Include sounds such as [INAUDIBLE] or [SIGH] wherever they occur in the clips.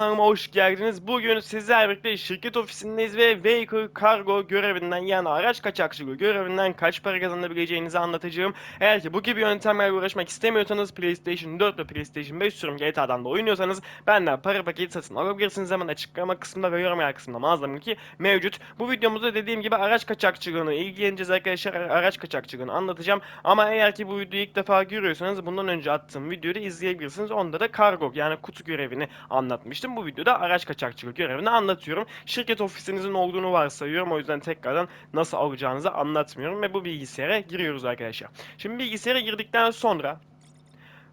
Kanalıma hoş geldiniz. Bugün sizlerle birlikte şirket ofisindeyiz ve Vehicle Cargo görevinden yani araç kaçakçılığı görevinden kaç para kazanabileceğinizi anlatacağım. Eğer ki bu gibi yöntemlerle uğraşmak istemiyorsanız PlayStation 4 ve PlayStation 5 sürüm GTA'dan da oynuyorsanız benden para paketi satın alabilirsiniz. Hemen açıklama kısmında ve yorum yer kısmında mağazamın ki mevcut. Bu videomuzda dediğim gibi araç kaçakçılığını ilgileneceğiz arkadaşlar. Araç kaçakçılığını anlatacağım. Ama eğer ki bu videoyu ilk defa görüyorsanız bundan önce attığım videoyu da izleyebilirsiniz. Onda da kargo yani kutu görevini anlatmıştım. Bu videoda araç kaçakçılık görevini anlatıyorum. Şirket ofisinizin olduğunu varsayıyorum. O yüzden tekrardan nasıl alacağınızı anlatmıyorum ve bu bilgisayara giriyoruz arkadaşlar. Şimdi bilgisayara girdikten sonra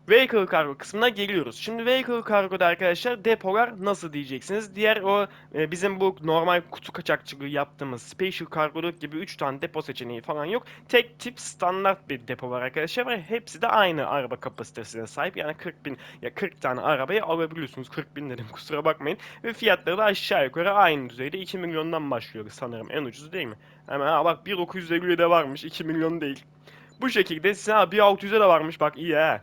Vehicle Cargo kısmına geliyoruz. Şimdi Vehicle Cargo'da arkadaşlar depolar nasıl diyeceksiniz. Diğer o e, bizim bu normal kutu kaçakçılığı yaptığımız Special Cargo'luk gibi 3 tane depo seçeneği falan yok. Tek tip standart bir depo var arkadaşlar ve hepsi de aynı araba kapasitesine sahip. Yani 40 bin ya 40 tane arabayı alabiliyorsunuz. 40 bin dedim [LAUGHS] kusura bakmayın. Ve fiyatları da aşağı yukarı aynı düzeyde 2 milyondan başlıyor sanırım en ucuzu değil mi? Hemen ha bak 1.950'ye de varmış 2 milyon değil. Bu şekilde size ha 1.600'e de varmış bak iyi ha.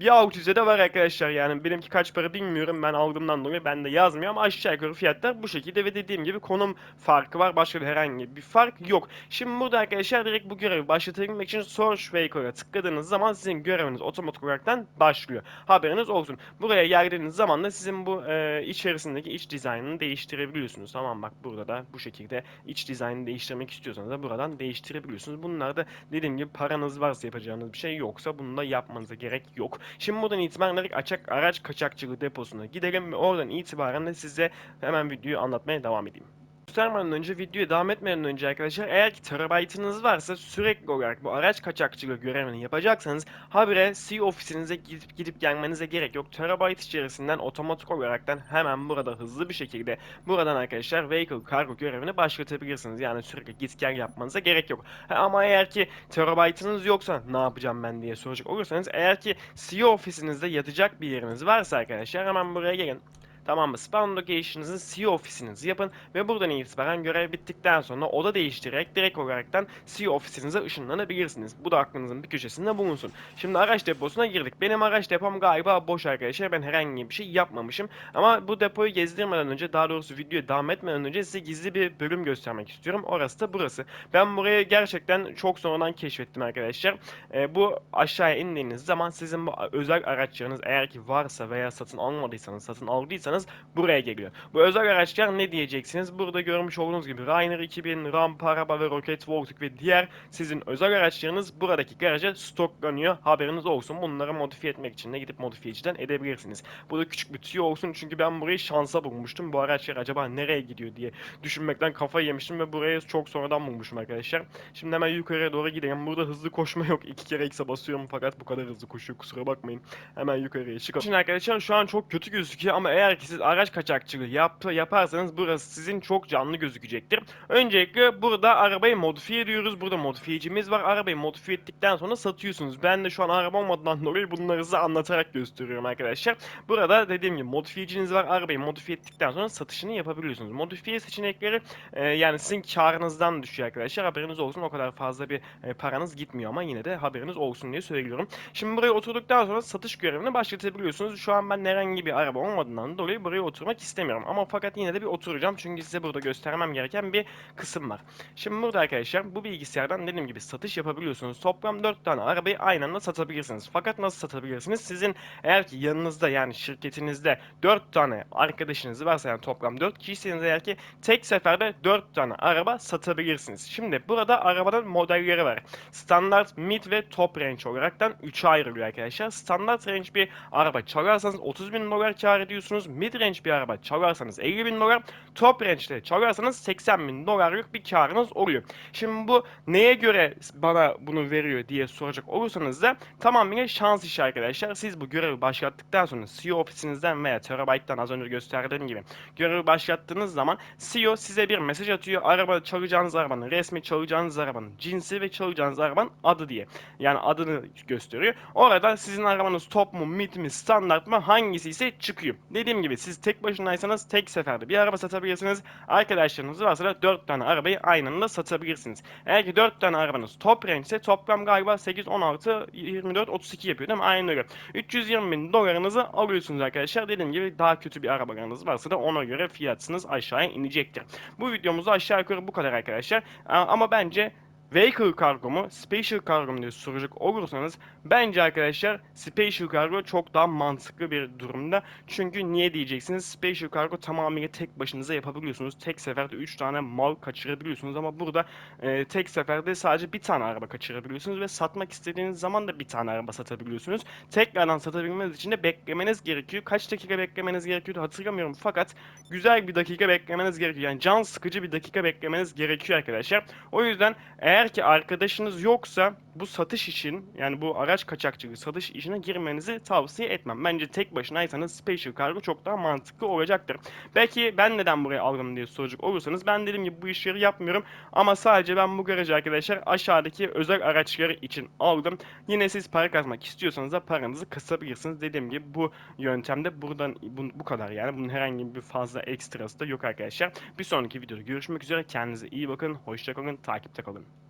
Bir Autize'de de var arkadaşlar yani benimki kaç para bilmiyorum ben aldığımdan dolayı ben de yazmıyor ama aşağı yukarı fiyatlar bu şekilde ve dediğim gibi konum farkı var başka bir herhangi bir fark yok. Şimdi burada arkadaşlar direkt bu görevi başlatabilmek için Search Vehicle'a tıkladığınız zaman sizin göreviniz otomatik olaraktan başlıyor. Haberiniz olsun. Buraya geldiğiniz zaman da sizin bu e, içerisindeki iç dizaynını değiştirebiliyorsunuz. Tamam bak burada da bu şekilde iç dizaynını değiştirmek istiyorsanız da buradan değiştirebiliyorsunuz. Bunlar da dediğim gibi paranız varsa yapacağınız bir şey yoksa bunu da yapmanıza gerek yok. Şimdi buradan itibaren direkt açık araç kaçakçılığı deposuna gidelim ve oradan itibaren de size hemen videoyu anlatmaya devam edeyim göstermeden önce videoya devam etmeden önce arkadaşlar eğer ki terabaytınız varsa sürekli olarak bu araç kaçakçılığı görevini yapacaksanız habire C ofisinize gidip gidip gelmenize gerek yok. Terabayt içerisinden otomatik olaraktan hemen burada hızlı bir şekilde buradan arkadaşlar vehicle cargo görevini başlatabilirsiniz. Yani sürekli git gel yapmanıza gerek yok. Ha, ama eğer ki terabaytınız yoksa ne yapacağım ben diye soracak olursanız eğer ki C ofisinizde yatacak bir yeriniz varsa arkadaşlar hemen buraya gelin. Tamam mı? Spawn location'ınızın CEO ofisinizi yapın ve buradan itibaren görev bittikten sonra oda değiştirerek direkt olaraktan CEO ofisinize ışınlanabilirsiniz. Bu da aklınızın bir köşesinde bulunsun. Şimdi araç deposuna girdik. Benim araç depom galiba boş arkadaşlar. Ben herhangi bir şey yapmamışım. Ama bu depoyu gezdirmeden önce daha doğrusu videoya devam etmeden önce size gizli bir bölüm göstermek istiyorum. Orası da burası. Ben burayı gerçekten çok sonradan keşfettim arkadaşlar. Ee, bu aşağıya indiğiniz zaman sizin bu özel araçlarınız eğer ki varsa veya satın almadıysanız, satın aldıysanız buraya geliyor. Bu özel araçlar ne diyeceksiniz? Burada görmüş olduğunuz gibi Rainer 2000, Ramp araba ve Rocket Voltic ve diğer sizin özel araçlarınız buradaki garaja stoklanıyor. Haberiniz olsun. Bunları modifiye etmek için de gidip modifiyeciden edebilirsiniz. Bu da küçük bir tüyo olsun çünkü ben burayı şansa bulmuştum. Bu araçlar acaba nereye gidiyor diye düşünmekten kafayı yemiştim ve burayı çok sonradan bulmuşum arkadaşlar. Şimdi hemen yukarıya doğru gidelim. Burada hızlı koşma yok. İki kere X'e basıyorum fakat bu kadar hızlı koşuyor. Kusura bakmayın. Hemen yukarıya çıkalım. Şimdi arkadaşlar şu an çok kötü gözüküyor ama eğer ki siz araç kaçakçılığı yap, yaparsanız burası sizin çok canlı gözükecektir. Öncelikle burada arabayı modifiye ediyoruz. Burada modifiyecimiz var. Arabayı modifiye ettikten sonra satıyorsunuz. Ben de şu an araba olmadığından dolayı bunları size anlatarak gösteriyorum arkadaşlar. Burada dediğim gibi modifiyeciniz var. Arabayı modifiye ettikten sonra satışını yapabiliyorsunuz. Modifiye seçenekleri e, yani sizin karınızdan düşüyor arkadaşlar. Haberiniz olsun. O kadar fazla bir e, paranız gitmiyor ama yine de haberiniz olsun diye söylüyorum. Şimdi buraya oturduktan sonra satış görevini başlatabiliyorsunuz. Şu an ben herhangi bir araba olmadığından dolayı buraya oturmak istemiyorum. Ama fakat yine de bir oturacağım. Çünkü size burada göstermem gereken bir kısım var. Şimdi burada arkadaşlar bu bilgisayardan dediğim gibi satış yapabiliyorsunuz. Toplam 4 tane arabayı aynı anda satabilirsiniz. Fakat nasıl satabilirsiniz? Sizin eğer ki yanınızda yani şirketinizde 4 tane arkadaşınız varsa yani toplam 4 kişisiniz eğer ki tek seferde 4 tane araba satabilirsiniz. Şimdi burada arabanın modelleri var. Standart, mid ve top range olaraktan 3'e ayrılıyor arkadaşlar. Standart range bir araba çalarsanız 30 bin dolar kar ediyorsunuz. Mid range bir araba çalarsanız 50 bin dolar. Top range'de çalarsanız 80 bin dolarlık bir karınız oluyor. Şimdi bu neye göre bana bunu veriyor diye soracak olursanız da tamamıyla şans işi arkadaşlar. Siz bu görevi başlattıktan sonra CEO ofisinizden veya Terabyte'dan az önce gösterdiğim gibi görevi başlattığınız zaman CEO size bir mesaj atıyor. Araba çalacağınız arabanın resmi, çalacağınız arabanın cinsi ve çalacağınız arabanın adı diye. Yani adını gösteriyor. Orada sizin arabanız top mu, mid mi, standart mı hangisi ise çıkıyor. Dediğim gibi gibi siz tek başınaysanız tek seferde bir araba satabilirsiniz. Arkadaşlarınız varsa da 4 tane arabayı aynı anda satabilirsiniz. Eğer ki 4 tane arabanız top range ise toplam galiba 8, 16, 24, 32 yapıyor değil mi? Aynı öyle. 320 bin dolarınızı alıyorsunuz arkadaşlar. Dediğim gibi daha kötü bir arabanız varsa da ona göre fiyatınız aşağıya inecektir. Bu videomuzda aşağı yukarı bu kadar arkadaşlar. Ama bence Vehicle Cargo mu, Special Cargo mu diye soracak olursanız bence arkadaşlar Special Cargo çok daha mantıklı bir durumda. Çünkü niye diyeceksiniz? Special Cargo tamamıyla tek başınıza yapabiliyorsunuz. Tek seferde 3 tane mal kaçırabiliyorsunuz ama burada e, tek seferde sadece bir tane araba kaçırabiliyorsunuz ve satmak istediğiniz zaman da bir tane araba satabiliyorsunuz. Tekrardan satabilmeniz için de beklemeniz gerekiyor. Kaç dakika beklemeniz gerekiyordu hatırlamıyorum fakat güzel bir dakika beklemeniz gerekiyor. Yani can sıkıcı bir dakika beklemeniz gerekiyor arkadaşlar. O yüzden eğer ki arkadaşınız yoksa bu satış için yani bu araç kaçakçılığı satış işine girmenizi tavsiye etmem. Bence tek başınaysanız Special Cargo çok daha mantıklı olacaktır. Belki ben neden buraya aldım diye soracak olursanız ben dediğim gibi bu işleri yapmıyorum ama sadece ben bu garajı arkadaşlar aşağıdaki özel araçları için aldım. Yine siz para kazmak istiyorsanız da paranızı kısabilirsiniz. Dediğim gibi bu yöntemde buradan bu, bu kadar yani bunun herhangi bir fazla ekstrası da yok arkadaşlar. Bir sonraki videoda görüşmek üzere. Kendinize iyi bakın. Hoşçakalın. Takipte kalın.